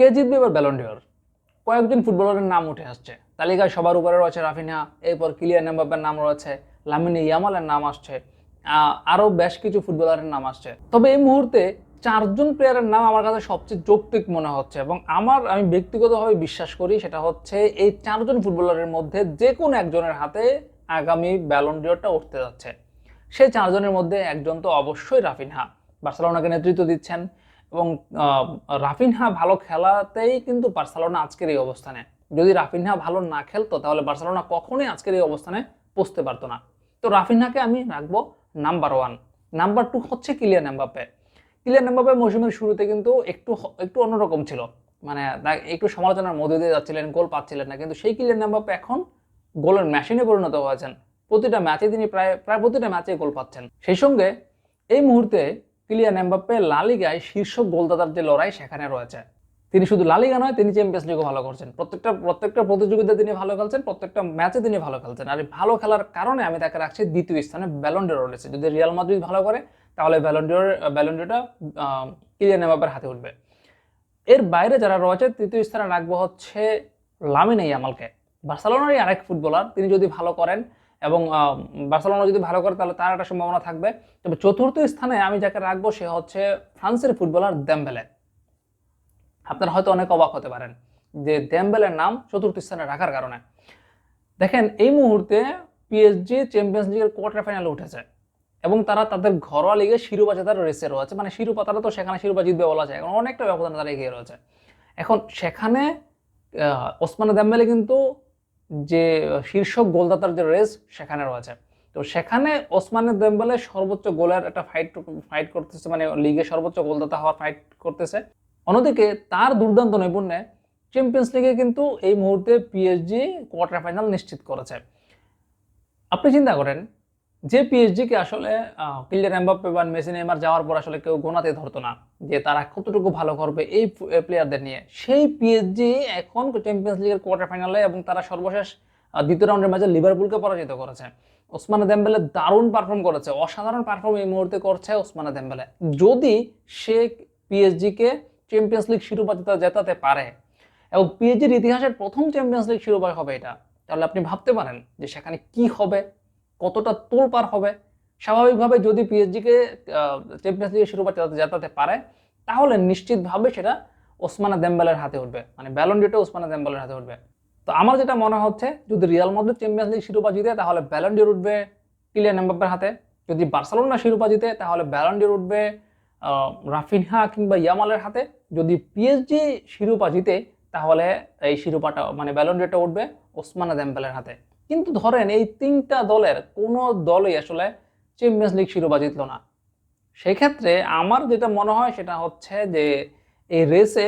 কে জিতবে এবার ব্যালন্ডিওর কয়েকজন ফুটবলারের নাম উঠে আসছে। তালিকায় সবার উপরে রয়েছে রাফিনহা এরপর কিলিয়ান এমবাপ্পের নাম রয়েছে, লামিনে ইয়ামালের নাম আসছে আরও বেশ কিছু ফুটবলারের নাম আসছে। তবে এই মুহূর্তে চারজন প্লেয়ারের নাম আমার কাছে সবচেয়ে যৌক্তিক মনে হচ্ছে এবং আমার, আমি ব্যক্তিগতভাবে বিশ্বাস করি সেটা হচ্ছে এই চারজন ফুটবলারের মধ্যে যে কোনো একজনের হাতে আগামী ব্যালন্ডিওরটা উঠতে যাচ্ছে। সেই চারজনের মধ্যে একজন তো অবশ্যই রাফিনহা বার্সেলোনাকে নেতৃত্ব দিচ্ছেন এবং রাফিনহা ভালো খেলাতেই কিন্তু বার্সেলোনা আজকের এই অবস্থানে। যদি রাফিনহা ভালো না খেলতো, তাহলে বার্সেলোনা কখনোই আজকের এই অবস্থানে পৌঁছতে পারতো না। তো রাফিনহাকে আমি রাখব নাম্বার ওয়ান। নাম্বার টু হচ্ছে কিলিয়ান এমবাপ্পে। কিলিয়ান এমবাপ্পে মৌসুমের শুরুতে কিন্তু একটু একটু অন্যরকম ছিল। মানে একটু সমালোচনার মধ্যে দিয়ে যাচ্ছিলেন, গোল পাচ্ছিলেন না। কিন্তু সেই কিলিয়ান এমবাপ্পে এখন গোলের মেশিনে পরিণত হয়েছেন। প্রতিটা ম্যাচে তিনি প্রায় প্রায় প্রতিটা ম্যাচে গোল পাচ্ছেন। সেই সঙ্গে এই মুহূর্তে কিলিয়ান এমবাপ্পে লালিগায় শীর্ষ গোলদাতার যে লড়াই, সেখানে রয়েছে। তিনি শুধু লালিগা নয়, তিনি চ্যাম্পিয়ন্স লিগও ভালো করছেন। প্রত্যেকটা প্রত্যেকটা প্রতিযোগিতায় তিনি ভালো খেলছেন, প্রত্যেকটা ম্যাচে তিনি ভালো খেলছেন। আর ভালো খেলার কারণে আমি তাকে রাখছি দ্বিতীয় স্থানে ব্যালন্ডোর রয়েছে যদি রিয়াল মাদ্রিদ ভালো করে, তাহলে ব্যালন্ডোর ব্যালন্ডোটা কিলিয়ান এমবাপ্পের হাতে উঠবে। এর বাইরে যারা রয়েছে, তৃতীয় স্থানে রাখব হচ্ছে লামিনে ইয়ামালকে। বার্সেলোনারই আরেক ফুটবলার তিনি যদি ভালো করেন এবং বার্সেলোনা যদি ভালো করে, তাহলে তার একটা সম্ভাবনা থাকবে। তবে চতুর্থ স্থানে আমি যাকে রাখব, সে হচ্ছে ফ্রান্সের ফুটবলার দেমবেলে। আপনারা হয়তো অনেক অবাক হতে পারেন যে দেমবেলের নাম চতুর্থ স্থানে রাখার কারণে। দেখেন, এই মুহূর্তে পিএসজি চ্যাম্পিয়ন্স লিগের কোয়ার্টার ফাইনালে উঠেছে এবং তারা তাদের ঘরোয়া লিগে শিরোপা জেতার রেসে রয়েছে। মানে শিরোপা, তারা তো সেখানে শিরোপা জিতবে বলা যায়। এখন অনেকটা ব্যবধানে তারা এগিয়ে রয়েছে। এখন সেখানে ওসমানে দেম্বেলে কিন্তু যে শীর্ষ গোলদাতার যে রেস সেখানে রয়েছে। তো সেখানে ওসমানের দেম্বলে সর্বোচ্চ গোলের একটা ফাইট ফাইট করতেছে মানে লিগে সর্বোচ্চ গোলদাতা হওয়ার ফাইট করতেছে। অন্যদিকে তার দুর্দান্ত নৈপুণ্যে চ্যাম্পিয়ন্স লিগে কিন্তু এই মুহূর্তে পিএসজি কোয়ার্টার ফাইনাল নিশ্চিত করেছে। আপনি চিন্তা করেন যে পিএসজিকে আসলে কিলিয়ান এমবাপ্পে বা মেসি নেইমার যাওয়ার পর আসলে কেউ গোনাতে ধরতো না, যে তারা কতটুকু ভালো করবে এই প্লেয়ারদের নিয়ে। সেই পিএসজি এখন চ্যাম্পিয়ন্স লিগের কোয়ার্টার ফাইনালে এবং তারা সর্বশেষ দ্বিতীয় রাউন্ডের ম্যাচে লিভারপুলকে পরাজিত করেছে। ওসমানে দেম্বেলে দারুণ পারফর্ম করেছে, অসাধারণ পারফর্ম এই মুহূর্তে করছে ওসমানে দেম্বেলে যদি সে পিএসজিকে চ্যাম্পিয়ন্স লিগ শিরোপা জেতা- জেতাতে পারে, এবং পিএসজির ইতিহাসের প্রথম চ্যাম্পিয়ন্স লিগ শিরোপা হবে এটা, তাহলে আপনি ভাবতে পারেন যে সেখানে কি হবে। কতটা তোলপার হবে? স্বাভাবিকভাবে যদি পিএসজিকে চ্যাম্পিয়ন্স লিগের শিরোপা জেতাতে জেতাতে পারে, তাহলে নিশ্চিতভাবে সেটা ওসমানা দেম্বেলের হাতে উঠবে। মানে ব্যালন ব্যালন্ডিটা ওসমানা দেম্বেলের হাতে উঠবে। তো আমার যেটা মনে হচ্ছে, যদি রিয়াল মাদ্রিদ চ্যাম্পিয়ন্স লিগ শিরোপা জিতে, তাহলে ব্যালন ব্যালন্ডির উঠবে কিলিয়ান এমবাপ্পের হাতে। যদি বার্সেলোনা শিরোপা জিতে, তাহলে ব্যালন ব্যালন্ডির উঠবে রাফিনহা কিংবা ইয়ামালের হাতে। যদি পিএসজি শিরোপা জিতে, তাহলে এই শিরোপাটা মানে ব্যালন ব্যালন্ডিটা উঠবে ওসমানা দেম্বেলের হাতে। কিন্তু ধরেন এই তিনটা দলের কোনো দলই আসলে চ্যাম্পিয়ন্স লিগ শিরোপা জিতলো না। সেক্ষেত্রে আমার যেটা মনে হয় সেটা হচ্ছে যে এই রেসে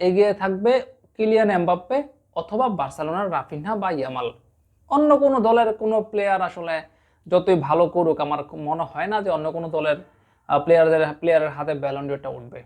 এগিয়ে থাকবে কিলিয়ান এমবাপ্পে অথবা বার্সেলোনার রাফিনহা বা ইয়ামাল। অন্য কোনো দলের কোনো প্লেয়ার আসলে যতই ভালো করুক, আমার মনে হয় না যে অন্য কোনো দলের প্লেয়ারদের প্লেয়ারের হাতে ব্যালন্ডিওরটা উঠবে।